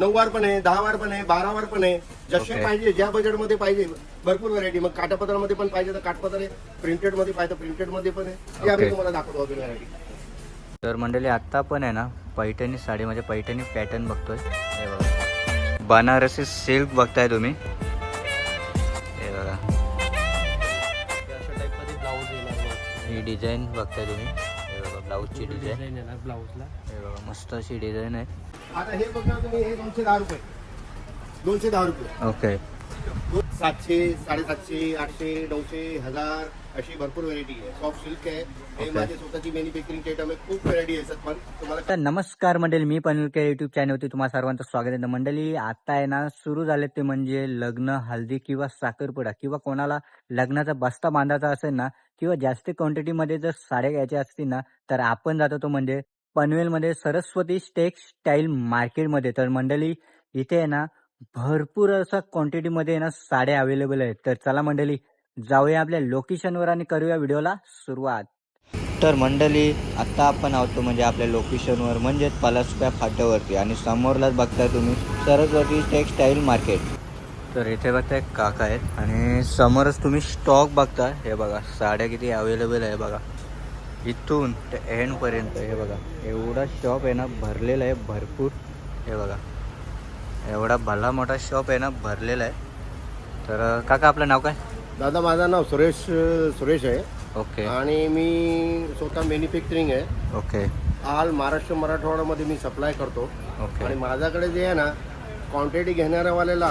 नऊ पण आहे दहा वार पण आहे बारा वार पण आहे. जसे Okay. पाहिजे ज्या बजेटमध्ये पाहिजे भरपूर व्हरायटी मग काठापत्रामध्ये पण पाहिजे तर काठपत्र आहे. प्रिंटेडमध्ये पाहिजे प्रिंटेडमध्ये पण आहे. ते आम्ही Okay. तुम्हाला दाखवतो अजून व्हरायटी तर मंडळी आत्ता पण आहे ना पैठणी साडी म्हणजे पैठणी पॅटर्न बघतोय. हे बघा. बनारसी सिल्क बघताय तुम्ही. हे बघा. ही डिझाईन बघताय तुम्ही. हे बघा ब्लाऊजची डिझाईन ब्लाऊजला हे बघा मस्त अशी डिझाईन आहे. आता हे बघा तुम्ही हे दोनशे दहा रुपये. दोनशे दहा रुपये. ओके. सातशे साडेसातशे आठशे नऊशे हजार अशी भरपूर व्हरायटी आहे. सॉफ्ट सिल्क आहे. हे. माझी स्वतःची मॅन्युफॅक्चरिंग आयटम आहे. खूप व्हरायटी आहे पण तुम्हाला तर नमस्कार मंडळी मी पनवेल के युट्यूब चॅनलवरती तुम्हाला सर्वांचं स्वागत आहे. तर मंडळी आता आहे ना सुरू झाले ते म्हणजे लग्न हल्दी किंवा साखरपुडा किंवा कोणाला लग्नाचा बस्ता बांधायचा असेल ना किंवा जास्त क्वांटिटीमध्ये जर साड्या घ्यायच्या असतील ना तर आपण जातो तो म्हणजे पनवेलमध्ये सरस्वती टेक्सटाईल मार्केटमध्ये. तर मंडळी इथे आहे ना भरपूर असा क्वांटिटीमध्ये ना साड्या अवेलेबल आहेत. तर चला मंडळी जाऊया आपल्या लोकेशनवर आणि करूया व्हिडिओला सुरुवात. तर मंडळी आता आपण आहोत म्हणजे आपल्या लोकेशनवर म्हणजेच पलासप्या फाट्यावरती. आणि समोरलाच बघताय तुम्ही सरस्वती टेक्सटाईल मार्केट. तर इथे बघताय काका आहेत. आणि समोरच तुम्ही स्टॉक बघताय. हे बघा साड्या किती अवेलेबल आहे बघा. इथून ते एंडपर्यंत हे बघा. एवढा शॉप आहे ना भरलेला आहे भरपूर. हे बघा. एवढा भला मोठा शॉप आहे ना भरलेला आहे. तर काका आपलं नाव काय? दादा माझं नाव सुरेश सुरेश आहे. ओके आणि मी स्वतः मॅन्युफॅक्चरिंग आहे. ओके ऑल महाराष्ट्र मराठवाड्यामध्ये मी सप्लाय करतो. ओके आणि माझ्याकडे जे आहे ना क्वांटिटी घेणाऱ्यावाल्याला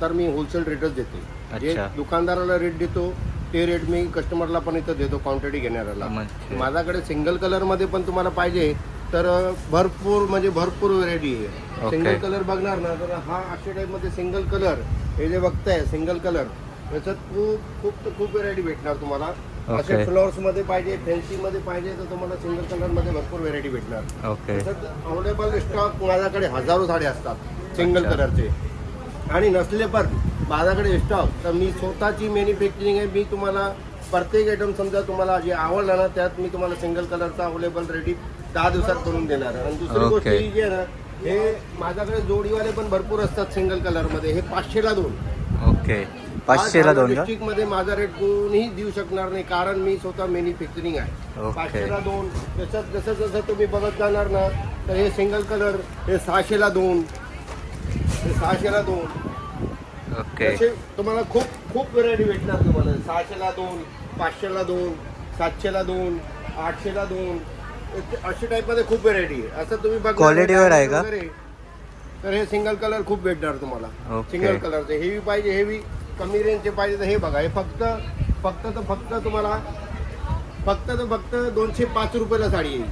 तर मी होलसेल रेटच देते. जे अच्छा. दुकानदाराला रेट देतो ते रेट मी कस्टमरला पण इथं देतो क्वांटिटी घेणाऱ्याला. माझ्याकडे सिंगल कलरमध्ये पण तुम्हाला पाहिजे तर भरपूर म्हणजे भरपूर व्हरायटी आहे. Okay. सिंगल कलर बघणार ना तर हा अशा टाईपमध्ये सिंगल कलर हे जे बघताय सिंगल कलर याच्यात खूप खूप खूप व्हरायटी भेटणार तुम्हाला. असे Okay. फ्लॉवर्समध्ये पाहिजे फॅन्सी मध्ये पाहिजे तर तुम्हाला सिंगल कलरमध्ये भरपूर व्हरायटी भेटणार. ओके अवेलेबल स्टॉक माझ्याकडे हजारो साडे असतात सिंगल अच्छा. कलरचे आणि नसले पण माझ्याकडे स्टॉक तर मी स्वतःची मॅन्युफॅक्चरिंग आहे. मी तुम्हाला प्रत्येक आयटम समजा तुम्हाला जे आवडला ना त्यात मी तुम्हाला सिंगल कलरचा अवेलेबल रेडी दहा दिवसात करून देणार आणि दुसरी गोष्ट. ही जी आहे ना हे माझ्याकडे जोडीवाले पण भरपूर असतात सिंगल कलरमध्ये. हे पाचशेला दोन. ओके पाचशेला दोन डिस्ट्रिक्टमध्ये माझा रेट कोणीही देऊ शकणार नाही कारण मी स्वतः मॅन्युफॅक्चरिंग आहे. पाचशेला दोन. जसं जसं जसं तुम्ही बघत जाणार ना तर हे सिंगल कलर हे सहाशेला दोन. हे सहाशेला दोन. ओके. तुम्हाला खूप खूप व्हरायटी भेटणार तुम्हाला. सहाशेला दोन पाचशेला दोन सातशेला दोन आठशेला दोन. अशा टाईपमध्ये खूप व्हरायटी आहे. असं तुम्ही बघणार Quality वर आहे का? वगैरे, तर हे सिंगल कलर खूप भेटणार तुम्हाला. ओके. सिंगल कलरचे हेवी पाहिजे हेवी कमी रेंजचे पाहिजे तर हे बघा. हे फक्त फक्त तर फक्त तुम्हाला फक्त तर फक्त दोनशे पाच रुपयाला साडी येईल.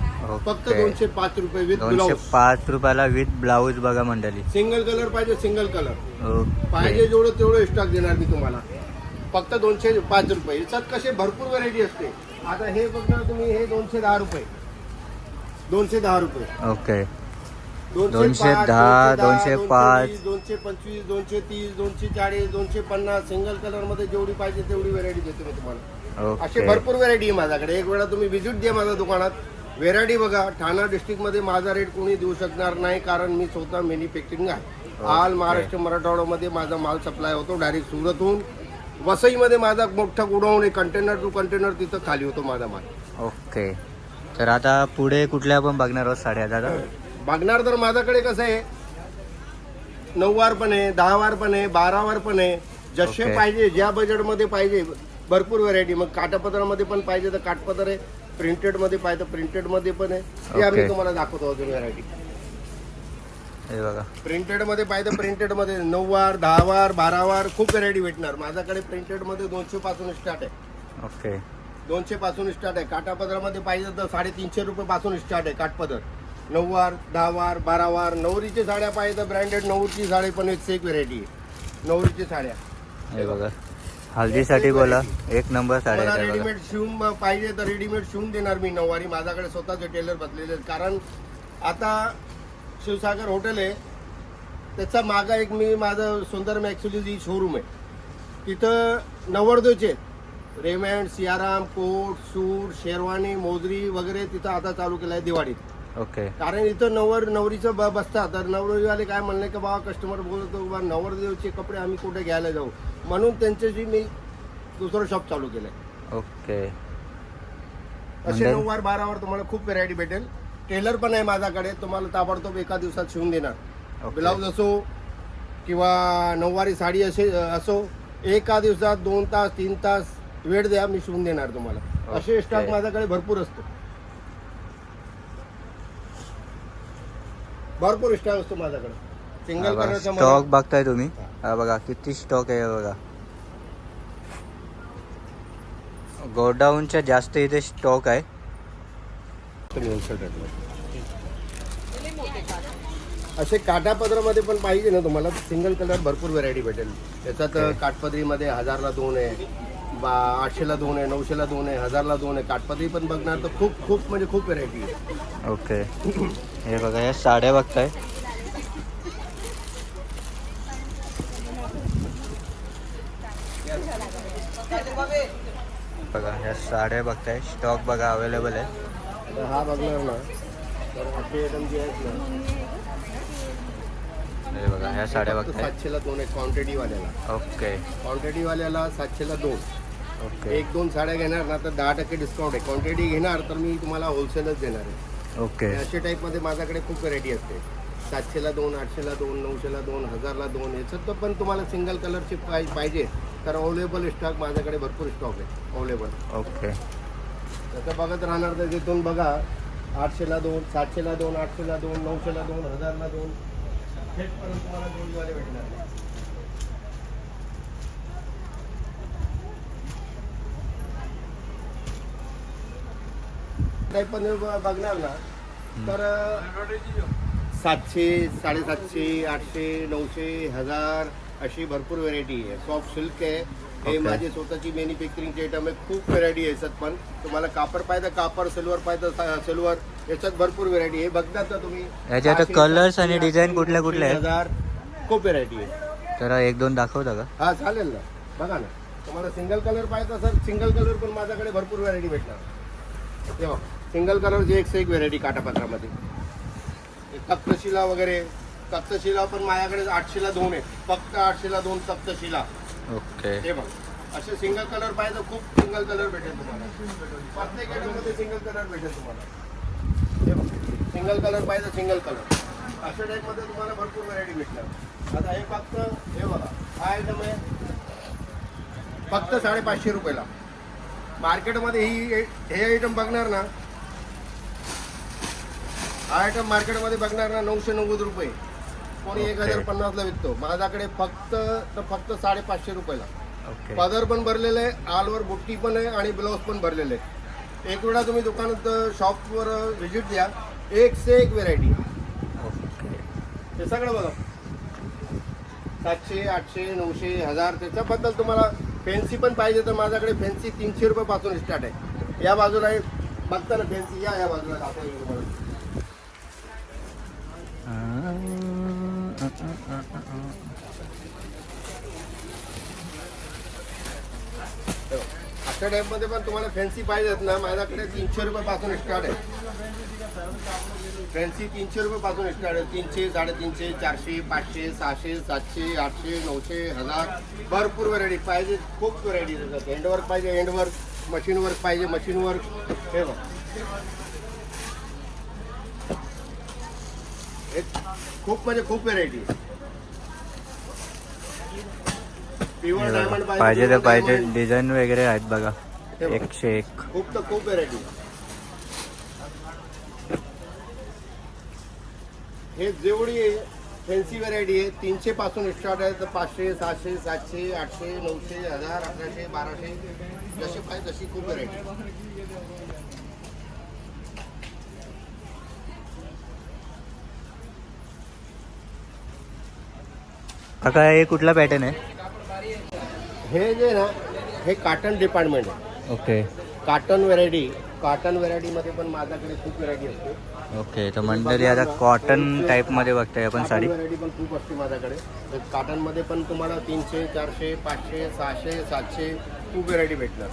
फक्त दोनशे पाच रुपये विथ दोनशे ब्लाऊज पाच रुपयाला विथ ब्लाऊज बघा मंडळी. सिंगल कलर पाहिजे सिंगल कलर ओके. पाहिजे जेवढं तेवढं स्टॉक देणार मी तुम्हाला. फक्त दोनशे पाच रुपये. याच्यात कसे भरपूर व्हरायटी असते. आता हे बघणार तुम्ही हे दोनशे दहा रुपये. दोनशे दहा रुपये. ओके. दोनशे पाच, दहा, दोनशे पाच. वीस, दोनशे पंचवीस दोनशे तीस दोनशे चाळीस दोनशे पन्नास. सिंगल कलरमध्ये जेवढी पाहिजे तेवढी व्हरायटी देतो मी तुम्हाला. असे भरपूर व्हरायटी आहे माझ्याकडे. एक वेळा तुम्ही व्हिजिट द्या माझ्या दुकानात. व्हेरायटी बघा ठाणा डिस्ट्रिक्टमध्ये माझा रेट कोणी देऊ शकणार नाही कारण मी स्वतः मॅन्युफॅक्चरिंग आहे. ऑल महाराष्ट्र मराठवाड्यामध्ये माझा माल सप्लाय होतो डायरेक्ट सुरतहून. वसईमध्ये माझा मोठा गुडवून आहे कंटेनर टू कंटेनर तिथं खाली होतो माझा माल. ओके तर आता पुढे कुठल्या पण बघणार आहोत साड्या दादा? बघणार तर माझ्याकडे कसं आहे? नऊ वार पण आहे दहा वार पण आहे बारा वार पण आहे. जसे. पाहिजे ज्या बजेटमध्ये पाहिजे भरपूर व्हरायटी मग काठापत्रामध्ये पण पाहिजे तर काठपत्र आहे. प्रिंटेडमध्ये पाहिजे तर प्रिंटेडमध्ये पण आहे. ते आम्ही. तुम्हाला दाखवतो अजून व्हरायटी हे बघा. प्रिंटेडमध्ये पाहिजे प्रिंटेडमध्ये नऊ वार दहा वार बारा वार खूप व्हरायटी भेटणार. माझ्याकडे प्रिंटेडमध्ये दोनशे पासून स्टार्ट आहे. ओके दोनशे पासून स्टार्ट आहे. काठापदरामध्ये पाहिजे तर साडेतीनशे रुपये पासून स्टार्ट आहे काठपदर. नऊ वार दहा वार बारा वार नवरीच्या साड्या पाहिजे तर ब्रँडेड नऊची साडी पण एक एक व्हेरायटी आहे. नवरीच्या साड्या. हे बघा. हल्दीसाठी बोला. एक नंबर साड्या मला आहेत बघा रेडीमेड शिवून पाहिजे तर रेडीमेड शिवून देणार मी नऊवारी. माझ्याकडे स्वतःचे टेलर बसलेले आहेत. कारण आता शिवसागर हॉटेल आहे. त्याचा मागा एक मी माझं सुंदर ॲक्च्युली जी शोरूम आहे. तिथं नवरदेवचे आहेत. Raymond Siyaram coat suit sherwani mojari वगैरे तिथं आता चालू केलं आहे दिवाळीत. ओके. कारण इथं नवर नवरीचं ब बसतात तर नवरीवाले काय म्हणले की बाबा कस्टमर बोलतो बा नवरदेवचे कपडे आम्ही कुठे घ्यायला जाऊ? म्हणून त्यांच्याशी मी दुसरं शॉप चालू केलंय. ओके. असे म्हणजे? नऊ वार बारा वर तुम्हाला खूप व्हेरायटी भेटेल. टेलर पण आहे माझ्याकडे. तुम्हाला ताबडतोब एका दिवसात शिवून देणार. ब्लाऊज असो किंवा नऊवारी साडी असे असो एका दिवसात दोन तास तीन तास वेळ द्या मी शिवून देणार तुम्हाला. असे. स्टॉक माझ्याकडे भरपूर असतो. भरपूर स्टॉक असतो माझ्याकडे. सिंगल स्टॉक बघताय तुम्ही. हा. बघा किती स्टॉक आहे बघा. गोडाऊनच्या जास्त इथे स्टॉक आहे. असे काठापदरामध्ये पण पाहिजे ना तुम्हाला? सिंगल कलर भरपूर व्हरायटी भेटेल. त्याच्यात. काठपदरीमध्ये हजारला दोन आहे. बा आठशेला दोन आहे नऊशेला दोन आहे हजारला दोन आहे. काठपदरी पण बघणार तर खूप खूप म्हणजे खूप व्हरायटी आहे. ओके. हे बघा या साड्या बघताय. बघा ह्या साड्या बघताय. स्टॉक बघा अवेलेबल आहे. आता हा बघणार ना. तर असे आयटम जे आहेत ना हे बघा ह्या साड्या फक्त बघताय. सातशेला दोन आहे क्वांटिटी वाल्याला. ओके. क्वांटिटी वाल्याला सातशेला दोन. ओके एक दोन साड्या घेणार ना तर दहा टक्के डिस्काउंट आहे. क्वांटिटी घेणार तर मी तुम्हाला होलसेलच देणार आहे. ओके अशा टाईपमध्ये माझ्याकडे खूप व्हरायटी असते. सातशेला दोन आठशेला दोन नऊशेला दोन हजारला दोन याच्यात तर पण तुम्हाला सिंगल कलरची पाय पाहिजे. तर अवेलेबल स्टॉक माझ्याकडे भरपूर स्टॉक आहे. अवेलेबल ओके तसं बघत राहणार तर तिथून बघा आठशेला दोन सातशेला दोन आठशेला दोन नऊशेला दोन हजारला दोन. थेटपर्यंत तुम्हाला दोनवाले भेटणार. टाईपमध्ये ब- बघणार ना. तर सातशे साडेसातशे आठशे नऊशे हजार अशी भरपूर व्हेरायटी आहे. सॉफ्ट सिल्क आहे. हे Okay. माझे स्वतःची मॅन्युफॅक्चरिंगचे आयटम आहे. खूप व्हेरायटी आहे याच्यात पण. तुम्हाला कापर पाहिजे कापर सिल्वर पाहिजे सिल्वर याच्यात भरपूर व्हेरायटी आहे. बघतात ना तुम्ही. याच्यात सहाशे, कलर्स सातशे, आणि डिझाईन आठशे, कुठल्या कुठल्या आहेत? हजार. खूप व्हेरायटी आहे. तर एक दोन दाखवता का? हा चालेल ना. बघा ना. तुम्हाला सिंगल कलर पाहिजे सर सिंगल कलर पण माझ्याकडे भरपूर व्हेरायटी भेटणार. तेव्हा सिंगल कलरची एक से एक व्हेरायटी काटापत्रामध्ये तक्तशिला वगैरे. तक्तशिला पण माझ्याकडे आठशेला दोन आहे फक्त आठशेला दोन तक्तशिला ओके. हे बघ. असे सिंगल कलर पाहिजे खूप सिंगल कलर भेटेल तुम्हाला. प्रत्येक आयटममध्ये सिंगल कलर भेटेल तुम्हाला. हे बघ. सिंगल कलर पाहिजे सिंगल कलर अशा टाईपमध्ये तुम्हाला भरपूर व्हरायटी भेटणार. आता हे फक्त हे बघा. हा आयटम आहे. फक्त साडेपाचशे रुपयाला. मार्केटमध्ये ही हे आयटम बघणार ना आयटम मार्केटमध्ये बघणार ना नऊशे नव्वद रुपये. कोणी एक हजार. पन्नासला विकतो. माझ्याकडे फक्त तर फक्त साडेपाचशे रुपयाला. पदर पण भरलेलं आहे आलवर बुट्टी पण आहे आणि ब्लाऊज पण भरलेलं आहे. एक वेळा तुम्ही दुकानात शॉपवर व्हिजिट द्या. एक से एक व्हेरायटी हे सगळं बघा. सातशे आठशे नऊशे हजार त्याच्याबद्दल तुम्हाला फॅन्सी पण पाहिजे तर माझ्याकडे फॅन्सी तीनशे रुपयापासून स्टार्ट आहे. या बाजूला आहे बघता ना फॅन्सी या या बाजूला दाखवतो तुम्हाला. अशा टाईपमध्ये पण तुम्हाला फॅन्सी पाहिजेत ना. माझ्याकडे तीनशे रुपयापासून स्टार्ट आहे. फॅन्सी तीनशे रुपयापासून स्टार्ट आहे. तीनशे साडेतीनशे चारशे पाचशे सहाशे सातशे आठशे नऊशे हजार. भरपूर व्हरायटी पाहिजे. खूप व्हरायटी हँडवर्क पाहिजे हँडवर्क मशीन वर्क पाहिजे मशीन वर्क हे बघ. खूप म्हणजे खूप व्हरायटी डायमंड पाहिजे तर पाहिजे. डिझाईन वगैरे आहेत बघा. एकशे एक खूप तर खूप व्हेरायटी हे जेवढी फॅन्सी व्हेरायटी आहे तीनशे पासून स्टार्ट आहे तर पाचशे सहाशे सातशे आठशे नऊशे हजार अकराशे बाराशे जशी पाहिजे तशी खूप व्हेरायटी काका हे कुठला पॅटर्न आहे? हे जे ना हे कॉटन डिपार्टमेंट आहे. ओके कॉटन व्हेरायटी कॉटन व्हेरायटीमध्ये पण माझ्याकडे खूप व्हेरायटी असते. ओके तर मंडळी आता कॉटन टाईपमध्ये बघताय आपण साडी. व्हरायटी पण खूप असते माझ्याकडे. कॉटनमध्ये पण तुम्हाला तीनशे चारशे पाचशे सहाशे सातशे खूप व्हेरायटी भेटणार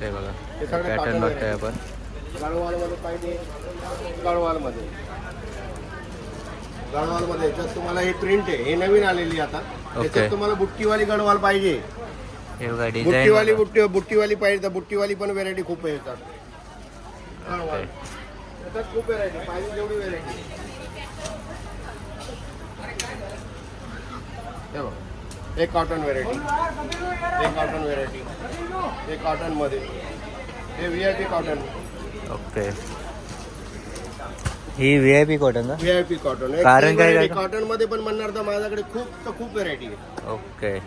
हे बघा हे सगळे पॅटर्न cotton बघताय variety. आपण. गळवाल मध्ये पाहिजे मध्ये गडवाल मध्ये याच्यात तुम्हाला हे प्रिंट आहे. हे नवीन आलेली आता. त्याच्यात तुम्हाला बुट्टीवाली गडवाल पाहिजे. बुट्टीवाली बुट्टी बुट्टीवाली पाहिजे तर बुट्टीवाली पण व्हेरायटी खूप आहे याच्यात. गडवाल. याच्यात खूप व्हेरायटी पाहिजे जेवढी व्हेरायटी हे हे कॉटन व्हेरायटी हे कॉटन व्हेरायटी हे कॉटनमध्ये. हे V I P cotton okay he V I P cotton का व्ही आय पी कॉटन कारण काय काय? कॉटनमध्ये पण म्हणणार तर माझ्याकडे खूप तर खूप व्हेरायटी आहे. ओके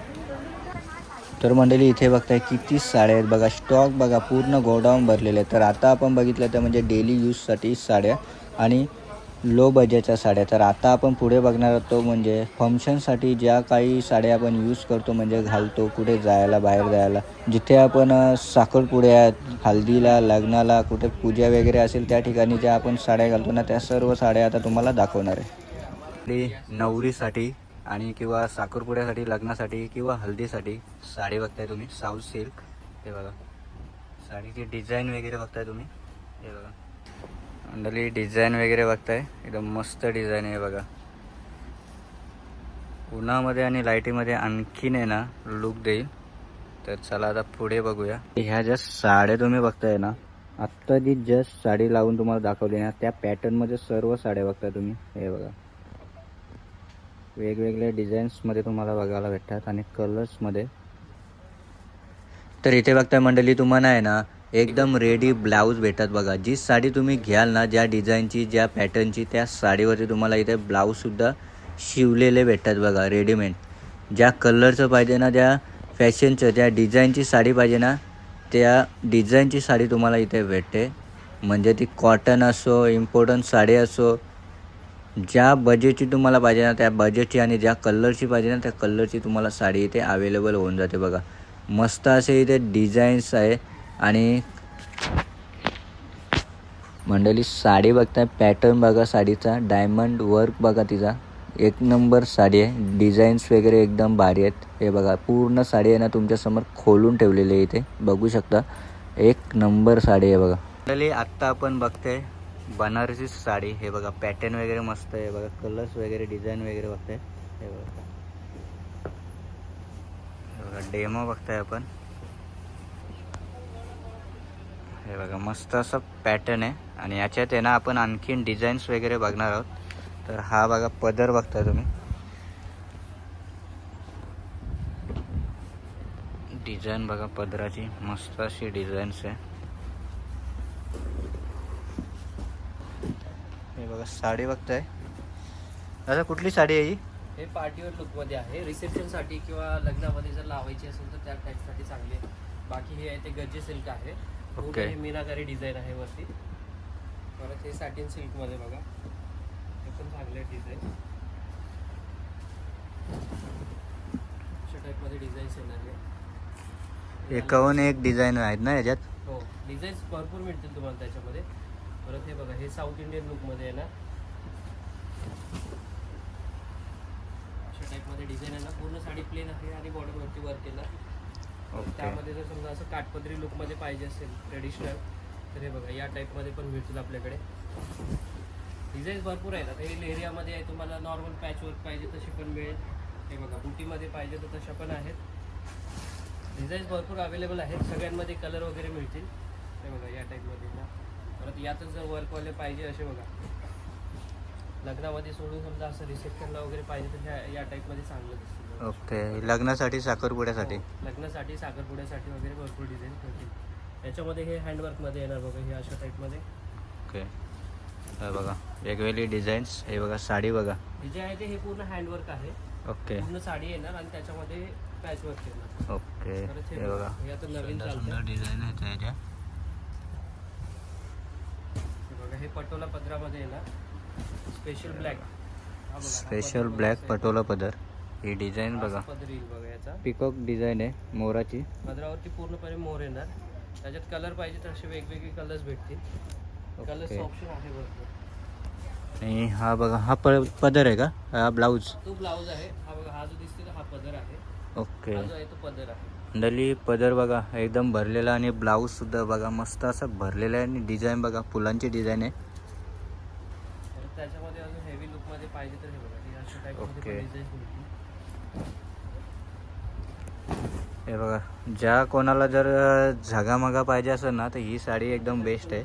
तर मंडळी इथे बघताय किती साड्या आहेत बघा. स्टॉक बघा पूर्ण गोडाऊन भरलेले आहे तर आता आपण बघितलं तर म्हणजे डेली यूजसाठी साड्या. आणि लो बजेटच्या साड्या. तर आता आपण पुढे बघणार आहोत म्हणजे फंक्शनसाठी ज्या काही साड्या आपण यूज करतो म्हणजे घालतो कुठे जायला बाहेर जायला. जिथे आपण अ, साखरपुड्यात हल्दीला लग्नाला कुठे पूजा वगैरे असेल त्या ठिकाणी ज्या आपण साड्या घालतो ना त्या सर्व साड्या आता तुम्हाला दाखवणार आहे. नवरीसाठी आणि किंवा साखरपुड्यासाठी लग्नासाठी किंवा हल्दीसाठी साडी बघताय तुम्ही. South silk. हे बघा. साडीची डिझाईन वगैरे बघताय तुम्ही. हे बघा. मंडळी डिझाईन वगैरे बघताय? एकदम मस्त डिझाईन आहे बघा. उन्हामध्ये आणि लाईटीमध्ये आणखीन आहे ना लुक देईल. तर चला आता पुढे बघूया. ह्या ज्या साड्या तुम्ही बघताय ना आत्ता जी जस्ट साडी लावून तुम्हाला दाखवली ना त्या पॅटर्नमध्ये सर्व साड्या बघताय तुम्ही. हे बघा. वेगवेगळ्या डिझाईन्समध्ये तुम्हाला बघायला भेटतात आणि कलर्समध्ये तर इथे बघताय मंडळी तुम्हाला आहे ना एकदम रेडी ब्लाऊज भेटतात बघा. जी साडी तुम्ही घ्याल ना ज्या डिझाईनची ज्या पॅटर्नची त्या साडीवरती तुम्हाला इथे ब्लाऊजसुद्धा शिवलेले भेटतात बघा रेडीमेड ज्या कलरचं पाहिजे ना ज्या फॅशनचं ज्या डिझाईनची साडी पाहिजे ना त्या डिझाईनची साडी तुम्हाला इथे भेटते. म्हणजे ती कॉटन असो इम्पॉर्टंट साडी असो ज्या बजेटची तुम्हाला पाहिजे ना त्या बजेटची आणि ज्या कलरची पाहिजे ना त्या कलरची तुम्हाला साडी इथे अवेलेबल होऊन जाते बघा. मस्त असे इथे डिझाईन्स आहे. आणि मंडळी साडी बघताय पॅटर्न बघा साडीचा डायमंड वर्क बघा तिचा. एक नंबर साडी आहे. डिझाईन्स वगैरे एकदम भारी आहेत. हे बघा पूर्ण साडी आहे ना तुमच्यासमोर खोलून ठेवलेली आहे इथे. बघू शकता. एक नंबर साडी आहे बघा. मंडळी आत्ता आपण बघतोय बनारसी साडी. हे बघा पॅटर्न वगैरे मस्त आहे. बघा कलर्स वगैरे डिझाईन वगैरे बघताय. हे बघा. हे बघा डेमो बघताय आपण. हे बघा मस्त असं पॅटर्न आहे. आणि याच्यात आहे ना आपण आणखीन डिझाईन्स वगैरे बघणार आहोत. तर हा बघा पदर बघताय तुम्ही. डिझाईन बघा पदराची. मस्त अशी डिझाईन्स आहे. हे बघा साडी बघताय. दादा कुठली साडी आहे ही? हे पार्टीवर लुकमध्ये आहे. रिसेप्शनसाठी किंवा लग्नामध्ये जर लावायची असेल तर त्या टाईपसाठी चांगली आहे. बाकी हे आहे ते गरजे सिल्क आहे. हे मीनाकारी डिझाईन आहे वरती. परत हे सॅटिन सिल्कमध्ये बघा. हे पण चांगले डिझाईन अशा टाईपमध्ये डिझाईन्स येणार आहे. एकावन्न एक डिझाईन आहेत ना याच्यात? हो डिझाईन्स भरपूर मिळतील तुम्हाला त्याच्यामध्ये. परत हे बघा हे साऊथ इंडियन लुकमध्ये आहे ना अशा टाईपमध्ये डिझाईन आहे ना. पूर्ण साडी प्लेन आहे आणि बॉर्डरवरती वर्क केलं त्यामध्ये जर समजा असं काठपदरी लुकमध्ये पाहिजे असेल ट्रेडिशनल तर हे बघा या टाईपमध्ये पण मिळतील आपल्याकडे. डिझाईन्स भरपूर आहेत. आता हे एरियामध्ये आहे तुम्हाला नॉर्मल पॅचवर्क पाहिजे तशी पण मिळेल. हे बघा बुटीमध्ये पाहिजे तर तशा पण आहेत. डिझाईन्स भरपूर अवेलेबल आहेत. सगळ्यांमध्ये कलर वगैरे मिळतील. हे बघा या टाईपमध्ये ना. परत यातच जर वर्कवाले पाहिजे असे बघा. लग्नामध्ये सोडून समजा असं रिसेप्शनला वगैरे पाहिजे तर ह्या या टाईपमध्ये चांगलं दिसतं ओके. लग्नासाठी साखरपुड्यासाठी? हो, लग्नासाठी साखरपुड्यासाठी वगैरे भरपूर डिझाईन मिळतील याच्यामध्ये हे हँडवर्कमध्ये येणार बघा हे अशा टाईपमध्ये ओके. हे बघा वेगवेगळी डिझाईन्स हे बघा साडी बघा. हे जे आहे ते हे पूर्ण हँडवर्क आहे. ओके. पूर्ण साडी येणार आणि त्याच्यामध्ये पॅच वर्क येणार. ओके. परत हे बघा. हे आता नवीन सुंदर डिझाईन आहेत याच्या हे बघा हे पटोला पदरामध्ये येणार. Special black special black Patola पदर. ही डिझाईन बघा. याचा. पिकॉक डिझाईन आहे मोराची. पदरावरती पूर्णपणे मोर येणार. त्याच्यात कलर पाहिजे तर असे वेगवेगळे कलर्स भेटतील. कलर्स ओके ऑप्शन आहे भरपूर. आणि हा बघा हा प पदर आहे का? हा ब्लाऊज. तो ब्लाऊज आहे. हा बघा हा जो दिसते हा पदर आहे. ओके तो पदर आहे. मंडळी पदर बघा एकदम भरलेला आणि ब्लाऊज सुद्धा बघा मस्त असं भरलेलं आहे आणि डिझाईन बघा फुलांची डिझाईन आहे. त्याच्यामध्ये अजून हेवी लुकमध्ये पाहिजे तर हे बघा हे अशा टाईप Okay. मध्ये डिझाईन भेटतील हे बघा ज्या कोणाला जर झगामगा पाहिजे असेल ना तर ही साडी एकदम बेस्ट आहे.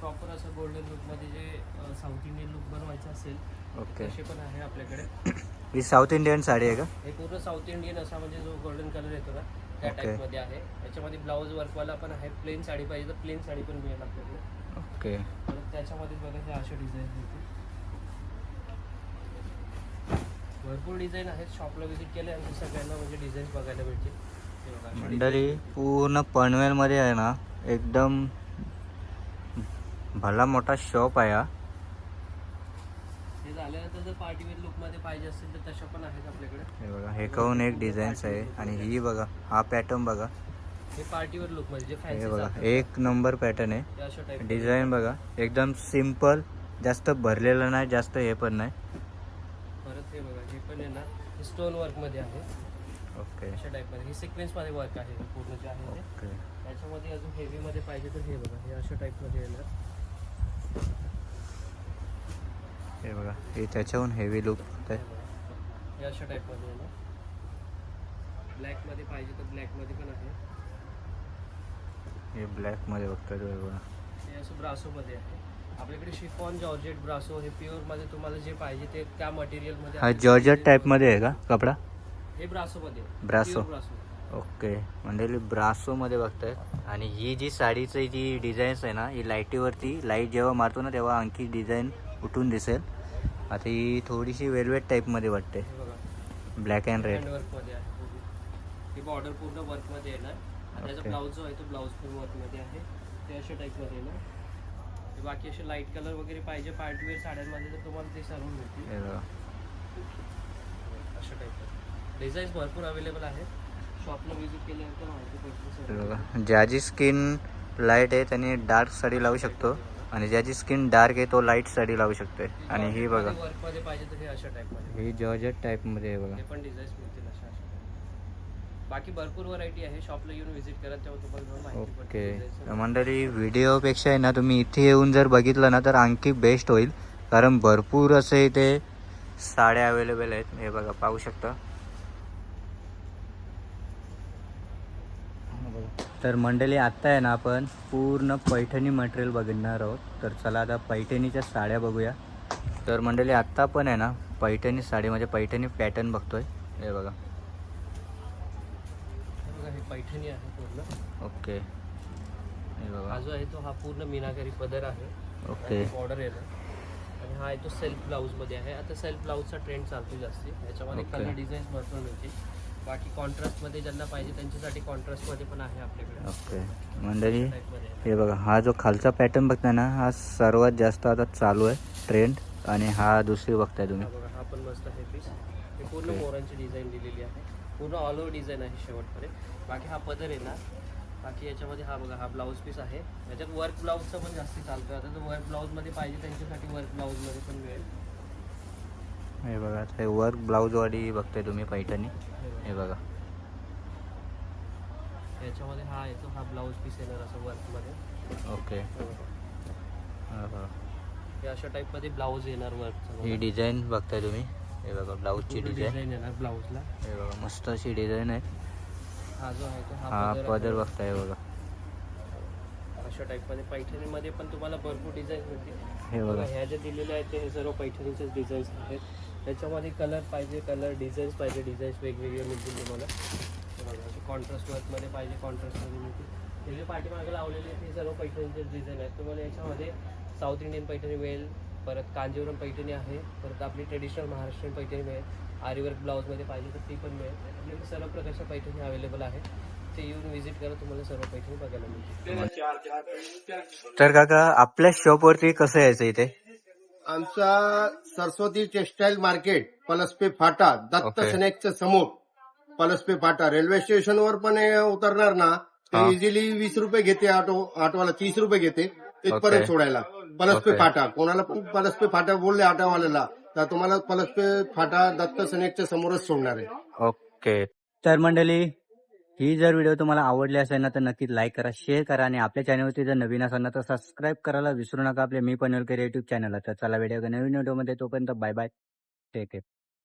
प्रॉपर असं गोल्डन लुकमध्ये जे साऊथ इंडियन लुक बनवायचं असेल ओके तसे पण आहे आपल्याकडे. ही साऊथ इंडियन साडी आहे का? हे पूर्ण साऊथ इंडियन असा म्हणजे जो गोल्डन कलर येतो ना त्या. टाईपमध्ये आहे. याच्यामध्ये ब्लाऊज वर्कवाला पण आहे प्लेन साडी पाहिजे तर प्लेन साडी पण मिळेल आपल्याकडे. ओके त्याच्यामध्ये बघा हे असे डिझाईन होते भरपूर डिझाईन आहेत. शॉपला व्हिजिट केले आणि सगळ्यांना म्हणजे डिझाईन्स बघायला मिळतील. मंडळी पूर्ण पनवेलमध्ये आहे ना एकदम भला मोठा शॉप आहे हा. हे झाल्यानंतर जर पार्टीवेअर लुकमध्ये पाहिजे असेल तर तशा पण आहेत आपल्याकडे. हे बघा हे कहून एक डिझाईन्स आहे. आणि ही बघा हा पॅटर्न बघा. हे पार्टीवेअर लुकमध्ये जे हे बघा एक नंबर पॅटर्न आहे. डिझाईन बघा एकदम सिंपल जास्त भरलेलं नाही जास्त हे पण नाही. हे आहे ना हे स्टोन वर्कमध्ये आहे. ओके अशा टाईपमध्ये हे सिक्वेन्समध्ये वर्क आहे हे पूर्ण जे आहे ते. ओके त्याच्यामध्ये अजून हेवीमध्ये पाहिजे तर हे बघा हे अशा टाईपमध्ये येणार. हे बघा हे त्याच्याहून हेवी लुक हे बघा. हे अशा टाईपमध्ये येणार. ब्लॅकमध्ये पाहिजे तर ब्लॅकमध्ये पण आहे. हे ब्लॅकमध्ये बघतोय तुम्ही बघा. हे असं ब्रासोमध्ये आहे. आपल्याकडे शिफॉन जॉर्जेट ब्रासो हे प्युअरमध्ये तुम्हाला जे पाहिजे ते त्या मटेरियलमध्ये हा जॉर्जट टाईपमध्ये आहे का कपडा? हे ब्रासोमध्ये ब्रासो. Pure ब्रासो ओके. म्हणजे ब्रासोमध्ये बघताय. आणि ही जी साडीची जी डिझाईन्स आहे ना ही लाईटीवरती लाइट जेव्हा मारतो ना तेव्हा आणखी डिझाईन उठून दिसेल. आता ही थोडीशी वेलवेट टाईपमध्ये वाटते. हे बघा. ब्लॅक अँड रेड पूर्ण ही बॉर्डर पूर्ण वर्कमध्ये येणार. त्याचा. ब्लाऊज जो आहे तो ब्लाऊज पण वर्कमध्ये आहे. ते अशा टाईपमध्ये येणार. हे बाकी असे लाइट कलर वगैरे पाहिजे पार्टीवेअर साड्यांमध्ये तर तुम्हाला ते सर्व मिळतील. बघा. अशा टाईपमध्ये डिझाईन्स भरपूर अवेलेबल आहेत. शॉपला व्हिजिट केल्यानंतर माहिती पडते हे सर्व. बघा. ज्याची स्किन लाइट आहे त्यांनी डार्क साडी लावू शकतो. आणि ज्याची स्किन डार्क आहे तो लाइट साडी लावू शकतोय. आणि ही बघा. वर्कमध्ये पाहिजे तर हे अशा टाईपमध्ये ही जॉर्जट टाईपमध्ये आहे बघा. हे पण डिझाईन्स बाकी भरपूर व्हरायटी आहे. शॉपला येऊन व्हिजिट करा तेव्हा तुम्हाला माहिती ओके मंडळी व्हिडिओपेक्षा आहे ना तुम्ही इथे येऊन जर बघितलं ना तर आणखी बेस्ट होईल. कारण भरपूर असे इथे साड्या अवेलेबल आहेत. हे बघा पाहू शकता. तर मंडळी आत्ता आहे ना आपण पूर्ण पैठणी मटेरियल बघणार आहोत. तर चला आता पैठणीच्या साड्या बघूया. तर मंडळी आत्ता पण आहे ना पैठणी साडी म्हणजे पैठणी पॅटर्न बघतोय. हे बघा. पैठणी आहे पूर्ण. ओके. हे हा बघा जो आहे तो हा पूर्ण मीनाकारी पदर आहे. ओके. बॉर्डर येणार आणि हा आहे तो सेल्फ ब्लाऊजमध्ये आहे. आता सेल्फ ब्लाऊजचा ट्रेंड चालतो जास्ती. याच्यामध्ये Okay. कलर डिझाईन्स भरपूर मिळतील. बाकी कॉन्ट्रास्टमध्ये ज्यांना पाहिजे त्यांच्यासाठी कॉन्ट्रास्टमध्ये पण आहे आपल्याकडे. ओके. मंडळी आहे. हे बघा हा जो खालचा पॅटर्न बघताय ना हा सर्वात जास्त आता चालू आहे ट्रेंड आणि हा दुसरी बघताय तुम्ही. हा बघा हा पण मस्त आहे पीस हे पूर्ण Okay. मोरांची डिझाईन दिलेली आहे. पूर्ण ऑल ओव्हर डिझाईन आहे शेवटपर्यंत. बाकी हा पदर येणार बाकी याच्यामध्ये हा बघा हा ब्लाऊज पीस आहे. याच्यात वर्क ब्लाऊजचा पण जास्ती चालतो आता तो वर्क ब्लाऊजमध्ये पाहिजे त्यांच्यासाठी वर्क ब्लाऊजमध्ये पण मिळेल हे बघा हे वर्क ब्लाऊजवाली बघताय तुम्ही पैठणी? हे बघा. हे याच्यामध्ये हा येतो हा ब्लाऊज पीस येणार असं वर्कमध्ये ओके. हे. हा हे. अशा टाईपमध्ये ब्लाऊज येणार ही वर्क डिझाईन बघताय तुम्ही? हे बघा ब्लाऊजची डिझाईन येणार ब्लाऊजला हे बघा मस्त अशी डिझाईन आहे. हा जो आहे तो हा पदर. बघताय बघा. अशा टाईपमध्ये पैठणीमध्ये पण तुम्हाला भरपूर डिझाईन मिळतील. हे बघा. ह्या ज्या दिलेल्या आहेत ते हे सर्व पैठणीचेच डिझाईन्स आहेत. त्याच्यामध्ये कलर पाहिजे कलर डिझाईन्स पाहिजे डिझाईन्स वेगवेगळे मिळतील तुम्हाला. कॉन्ट्रास्ट वर्कमध्ये पाहिजे कॉन्ट्रास्टमध्ये मिळतील. हे जे पाठीमागे लावलेले हे सर्व पैठणीचे डिझाईन आहेत. तुम्हाला याच्यामध्ये साऊथ इंडियन पैठणी मिळेल. परत कांजीवरम पैठणी आहे परत आपली ट्रेडिशनल महाराष्ट्रीयन पैठणी मिळेल. आरीवर्क ब्लाऊजमध्ये पाहिजे तर ती पण मिळेल. आपल्याकडे सर्व प्रकारच्या पैठणी अवेलेबल आहेत. ते येऊन व्हिजिट करा तुम्हाला सर्व पैठणी बघायला मिळतील. तर काका आपल्या शॉपवरती कसं यायचं इथे? आमचा सरस्वती टेक्सटाईल मार्केट पलसपे फाटा दत्त. स्नॅकच्या समोर पलसपे फाटा. रेल्वे स्टेशनवर पण हे उतरणार ना. ते इझिली वीस रुपये घेते ऑटो ऑटोवाला तीस रुपये घेते. इथपर्यंत Okay. सोडायला. Okay. फाटा. कोणाला पण पलसपे फाटा बोलले ऑटोवाल्याला तर तुम्हाला पलसपे फाटा दत्त स्नॅकच्या समोरच सोडणार आहे. ओके. तर मंडळी ही जर व्हिडिओ तुम्हाला आवडली असेल ना तर नक्कीच लाईक करा शेअर करा आणि आपल्या चॅनलवरती जर नवीन असाल ना तर सबस्क्राईब करायला विसरू नका आपल्या मी पनवेलकर युट्यूब चॅनलला तर चला व्हिडिओ नवीन व्हिडिओमध्ये तोपर्यंत बाय बाय टेक केअर